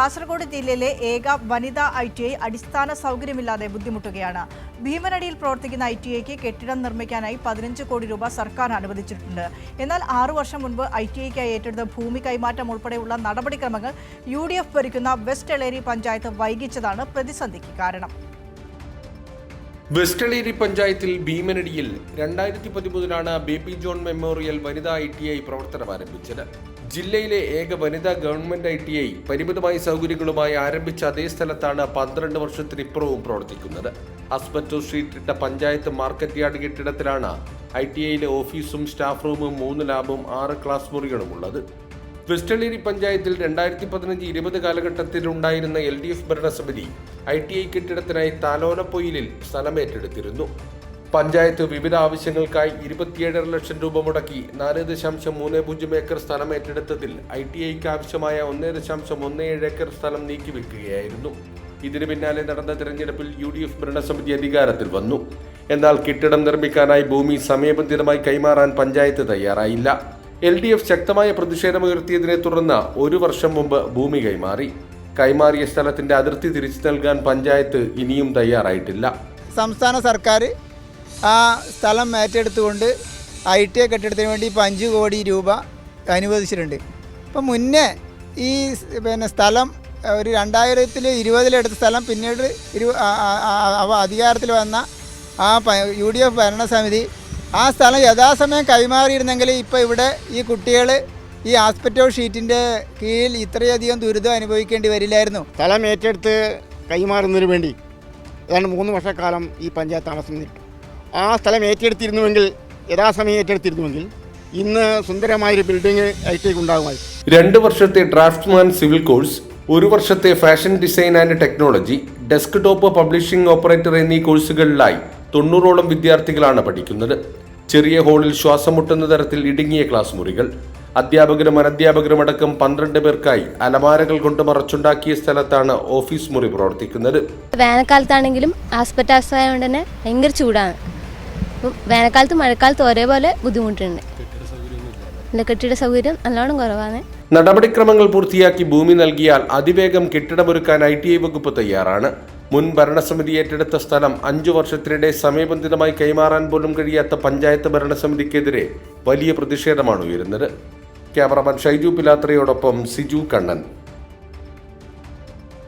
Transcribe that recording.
കാസർഗോഡ് ജില്ലയിലെ ഏക വനിതാ ഐ ടി ഐ അടിസ്ഥാന സൗകര്യമില്ലാതെ ബുദ്ധിമുട്ടുകയാണ്. ഭീമനടിയിൽ പ്രവർത്തിക്കുന്ന ഐ ടി ഐക്ക് കെട്ടിടം നിർമ്മിക്കാനായി പതിനഞ്ച് കോടി രൂപ സർക്കാർ അനുവദിച്ചിട്ടുണ്ട്. എന്നാൽ ആറു വർഷം മുൻപ് ഐ ടി ഐക്കായി ഏറ്റെടുത്ത ഭൂമി കൈമാറ്റം ഉൾപ്പെടെയുള്ള നടപടിക്രമങ്ങൾ യു ഡി എഫ് ഭരിക്കുന്ന വെസ്റ്റ് എളേരി പഞ്ചായത്ത് വൈകിച്ചതാണ് പ്രതിസന്ധിക്ക് കാരണം. വെസ്റ്റ് എളേരി പഞ്ചായത്തിൽ ഭീമനടിയിൽ രണ്ടായിരത്തി പതിമൂന്നിലാണ് ബേബി ജോൺ മെമ്മോറിയൽ വനിതാ ഐ ടി ഐ പ്രവർത്തനം ആരംഭിച്ചത്. ജില്ലയിലെ ഏക വനിതാ ഗവൺമെന്റ് ഐ ടി ഐ പരിമിതമായ സൗകര്യങ്ങളുമായി ആരംഭിച്ച അതേ സ്ഥലത്താണ് പന്ത്രണ്ട് വർഷത്തിനിപ്പുറവും പ്രവർത്തിക്കുന്നത്. അസ്ബറ്റോ സ്ട്രീറ്റ് ഇട്ട പഞ്ചായത്ത് മാർക്കറ്റ് യാർഡ് കെട്ടിടത്തിലാണ് ഐ ടി ഐയിലെ ഓഫീസും സ്റ്റാഫ് റൂമും മൂന്ന് ലാബും ആറ് ക്ലാസ് മുറികളും ഉള്ളത്. വെസ്റ്റളേരി പഞ്ചായത്തിൽ രണ്ടായിരത്തി പതിനഞ്ച് ഇരുപത് കാലഘട്ടത്തിലുണ്ടായിരുന്ന എൽ ഡി എഫ് ഭരണസമിതി ഐ ടി ഐ കെട്ടിടത്തിനായി താലോലപ്പൊയിലിൽ സ്ഥലം ഏറ്റെടുത്തിരുന്നു പഞ്ചായത്ത് വിവിധ ആവശ്യങ്ങൾക്കായി ഇരുപത്തിയേഴര ലക്ഷം രൂപ മുടക്കി നാല് ദശാംശം മൂന്ന് പൂജ്യം ഏക്കർ സ്ഥലം ഏറ്റെടുത്തതിൽ ഐ ടി ഐക്ക് ആവശ്യമായ ഒന്ന് ദശാംശം ഒന്ന് ഏഴ് ഏക്കർ സ്ഥലം നീക്കിവെക്കുകയായിരുന്നു. ഇതിനു പിന്നാലെ നടന്ന തെരഞ്ഞെടുപ്പിൽ യു ഡി എഫ് ഭരണസമിതി അധികാരത്തിൽ വന്നു. എന്നാൽ കെട്ടിടം നിർമ്മിക്കാനായി ഭൂമി സമയബന്ധിതമായി കൈമാറാൻ പഞ്ചായത്ത് തയ്യാറായില്ല. എൽ ഡി എഫ് ശക്തമായ പ്രതിഷേധമുയർത്തിയതിനെ തുടർന്ന് ഒരു വർഷം മുമ്പ് ഭൂമി കൈമാറി. കൈമാറിയ സ്ഥലത്തിന്റെ അതിർത്തി തിരിച്ചു നൽകാൻ പഞ്ചായത്ത് ഇനിയും തയ്യാറായിട്ടില്ല. സംസ്ഥാന സർക്കാർ ആ സ്ഥലം ഏറ്റെടുത്തുകൊണ്ട് ഐ ടി ഐ കെട്ടിടത്തിന് വേണ്ടി ഇപ്പോൾ അഞ്ച് കോടി രൂപ അനുവദിച്ചിട്ടുണ്ട്. ഇപ്പം മുന്നേ ഈ പിന്നെ സ്ഥലം ഒരു രണ്ടായിരത്തിൽ ഇരുപതിലെടുത്ത സ്ഥലം പിന്നീട് ഇരു അവ അധികാരത്തിൽ വന്ന ആ യു ഡി എഫ് ഭരണസമിതി ആ സ്ഥലം യഥാസമയം കൈമാറിയിരുന്നെങ്കിൽ ഇപ്പോൾ ഇവിടെ ഈ കുട്ടികൾ ഈ ആസ്പെറ്റോ ഷീറ്റിന്റെ കീഴിൽ ഇത്രയധികം ദുരിതം അനുഭവിക്കേണ്ടി വരില്ലായിരുന്നു. സ്ഥലം ഏറ്റെടുത്ത് കൈമാറുന്നതിന് വേണ്ടി ഏതാണ്ട് മൂന്ന് വർഷക്കാലം ഈ പഞ്ചായത്ത് താമസം നിന്നു ആ സ്ഥലം ഏറ്റെടുത്തിരുന്നുവെങ്കിൽ യഥാസമയം ഏറ്റെടുത്തിരുന്നുവെങ്കിൽ ഇന്ന് സുന്ദരമായൊരു ബിൽഡിംഗ് ഐ ടി ഉണ്ടാകുമായിരുന്നു രണ്ട് വർഷത്തെ ഡ്രാഫ്റ്റ്മാൻ സിവിൽ കോഴ്സ് ഒരു വർഷത്തെ fashion design and technology desktop publishing operator എന്നീ കോഴ്സുകളിലായി തൊണ്ണൂറോളം വിദ്യാർത്ഥികളാണ് പഠിക്കുന്നത്. ചെറിയ ഹാളിൽ ശ്വാസം മുട്ടുന്ന തരത്തിൽ ഇടുങ്ങിയ ക്ലാസ് മുറികൾ അധ്യാപകരും അനധ്യാപകരും അടക്കം പന്ത്രണ്ട് പേർക്കായി അലമാരകൾ കൊണ്ട് മറച്ചുണ്ടാക്കിയ സ്ഥലത്താണ് ഓഫീസ് മുറി പ്രവർത്തിക്കുന്നത്. വേനൽക്കാലത്താണെങ്കിലും ആസ്പെറ്റാസ് ആയതുകൊണ്ട് തന്നെ ഭയങ്കര ചൂടാണ്. അപ്പം വേനൽക്കാലത്ത് മഴക്കാലത്ത് ഒരേപോലെ ബുദ്ധിമുട്ടുണ്ട്. അല്ല കെട്ടിട സൗകര്യം നല്ലോണം കുറവാണ്. നടപടിക്രമങ്ങൾ പൂർത്തിയാക്കി ഭൂമി നൽകിയാൽ അതിവേഗം കെട്ടിടമൊരുക്കാൻ ഐ ടി ഐ വകുപ്പ് തയ്യാറാണ്. മുൻ ഭരണസമിതി ഏറ്റെടുത്ത സ്ഥലം അഞ്ചു വർഷത്തിനിടെ സമയബന്ധിതമായി കൈമാറാൻ പോലും കഴിയാത്ത പഞ്ചായത്ത് ഭരണസമിതിക്കെതിരെ വലിയ പ്രതിഷേധമാണ് ഉയരുന്നത്. ക്യാമറമാൻ ഷൈജു പിലാത്രയോടൊപ്പം സിജു കണ്ണൻ.